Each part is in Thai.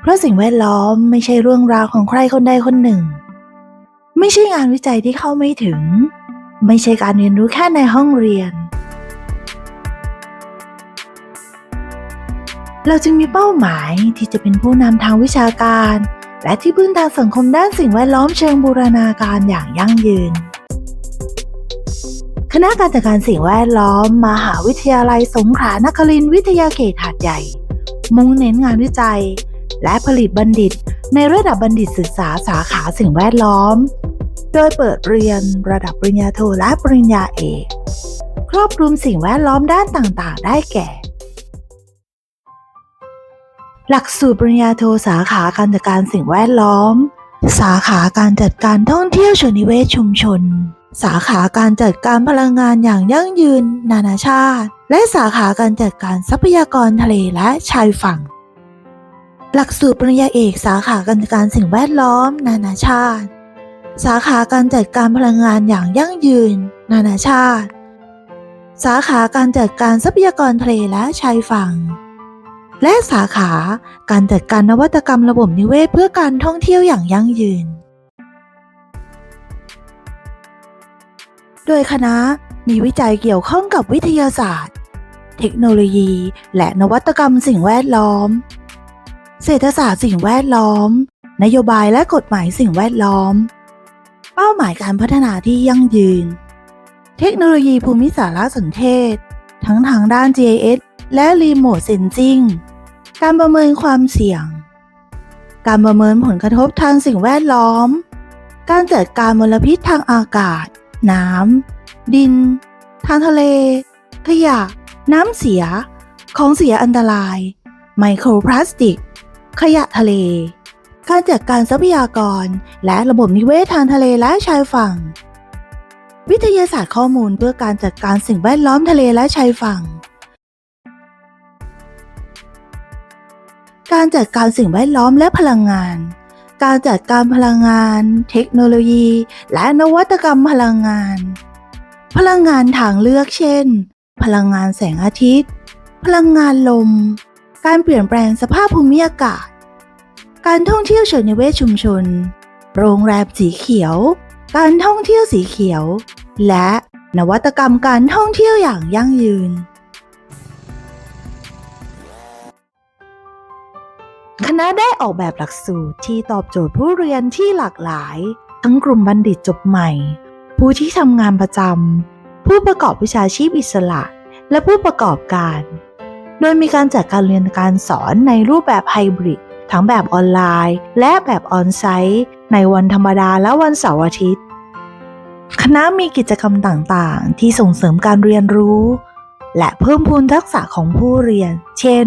เพราะสิ่งแวดล้อมไม่ใช่เรื่องราวของใครคนใดคนหนึ่ง ไม่ใช่งานวิจัยที่เข้าไม่ถึง ไม่ใช่การเรียนรู้แค่ในห้องเรียน เราจึงมีเป้าหมายที่จะเป็นผู้นำทางวิชาการ และที่พึ่งทางสังคมด้านสิ่งแวดล้อมเชิงบูรณาการอย่างยั่งยืน คณะการจัดการสิ่งแวดล้อม มหาวิทยาลัยสงขลานครินทร์วิทยาเขตหาดใหญ่ มุ่งเน้นงานวิจัย และผลิตบัณฑิต ในระดับบัณฑิตศึกษาสาขาสิ่งแวดล้อม โดยเปิดเรียนระดับปริญญาโทและปริญญาเอกครอบคลุมสิ่งแวดล้อมด้านต่างๆ ได้แก่ หลักสูตรปริญญาโทสาขาการจัดการสิ่งแวดล้อม สาขาการจัดการท่องเที่ยวชนิเวศชุมชน สาขาการจัดการพลังงานอย่างยั่งยืน นานาชาติ และสาขาการจัดการทรัพยากรทะเลและชายฝั่ง หลักสูตรปริญญาเอกสาขาการจัดการสิ่งแวดล้อม นานาชาติ สาขาการจัดการพลังงานอย่างยั่งยืน นานาชาติ สาขาการจัดการทรัพยากรทะเลและชายฝั่ง และสาขาการจัดการนวัตกรรมระบบนิเวศเพื่อการท่องเที่ยวอย่างยั่งยืน โดยคณะมีวิจัยเกี่ยวข้องกับวิทยาศาสตร์ เทคโนโลยี และนวัตกรรมสิ่งแวดล้อม เศรษฐศาสตร์สิ่งแวดล้อม นโยบายและกฎหมายสิ่งแวดล้อม เป้าหมายการพัฒนาที่ยั่งยืน เทคโนโลยีภูมิสารสนเทศ ทั้งทางด้าน GIS และ Remote Sensing การประเมินความเสี่ยง การประเมินผลกระทบทางสิ่งแวดล้อม การจัดการมลพิษทางอากาศ น้ำ ดิน ทางทะเล ขยะ น้ำเสีย ของเสียอันตราย ไมโครพลาสติก ขยะทะเล การจัดการทรัพยากร และระบบนิเวศทางทะเลและชายฝั่ง วิทยาศาสตร์ข้อมูลเพื่อการจัดการสิ่งแวดล้อมทะเลและชายฝั่ง การจัดการสิ่งแวดล้อมและพลังงาน การจัดการพลังงาน เทคโนโลยี และนวัตกรรมพลังงาน พลังงานทางเลือกเช่น พลังงานแสงอาทิตย์ พลังงานลม การเปลี่ยนแปลงสภาพภูมิอากาศ การท่องเที่ยวเชิงนิเวศชุมชน โรงแรมสีเขียว การท่องเที่ยวสีเขียว และนวัตกรรมการท่องเที่ยวอย่างยั่งยืน ณะได้ออกแบบหลักสูตรที่ตอบโจทย์ผู้เรียนที่หลากหลาย ทั้งกลุ่มบัณฑิตจบใหม่ ผู้ที่ทำงานประจำผู้ประกอบวิชาชีพอิสระ และผู้ประกอบการ โดยมีการจัดการเรียนการสอนในรูปแบบไฮบริดทั้งแบบออนไลน์ และแบบออนไซต์ในวันธรรมดาและวันเสาร์อาทิตย์ คณะมีกิจกรรมต่างๆ ที่ส่งเสริมการเรียนรู้ และเพิ่มพูนทักษะของผู้เรียน เช่น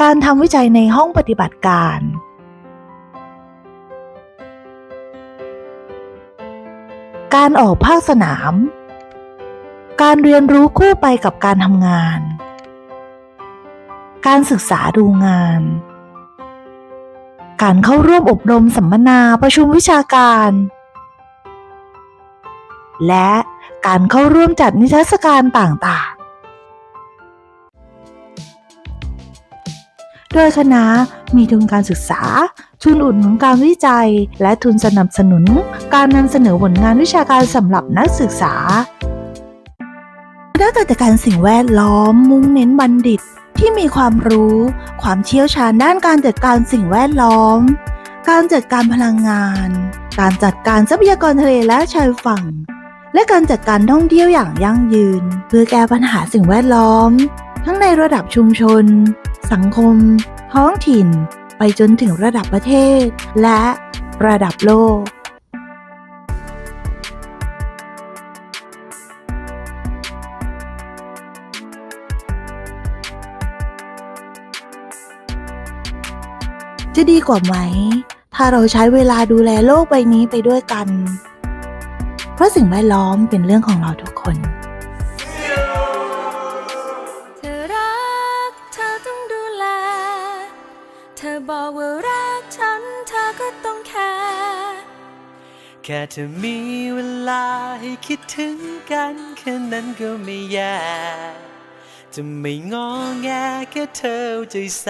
การทำวิจัยในห้องปฏิบัติการ การออกภาคสนาม การเรียนรู้คู่ไปกับการทำงาน การศึกษาดูงาน การเข้าร่วมอบรมสัมมนาประชุมวิชาการ และการเข้าร่วมจัดนิทรรศการต่างๆ โดยคณะมีทุนการศึกษา ทุนอุดหนุนการวิจัย และทุนสนับสนุน การนำเสนอผลงานวิชาการสำหรับนักศึกษาคณะการจัดการสิ่งแวดล้อมมุ่งเน้นบัณฑิตที่มีความรู้ ความเชี่ยวชาญด้านการจัดการสิ่งแวดล้อม การจัดการพลังงาน การจัดการทรัพยากรทะเลและชายฝั่ง และการจัดการท่องเที่ยวอย่างยั่งยืน เพื่อแก้ปัญหาสิ่งแวดล้อม ทั้งในระดับชุมชน สังคม ท้องถิ่น ไปจนถึงระดับประเทศ และระดับโลก จะดีกว่าไหม ถ้าเราใช้เวลาดูแลโลกใบนี้ไปด้วยกัน เพราะสิ่งแวดล้อมเป็นเรื่องของเราทุกคน ธอบอกว่ารักฉันเธอก็ต้องแคร์แค่เธอมีเวลาให้คิดถึงกันแค่นั้นก็ไม่แย่จะไม่งอแงแค่เธอใจใส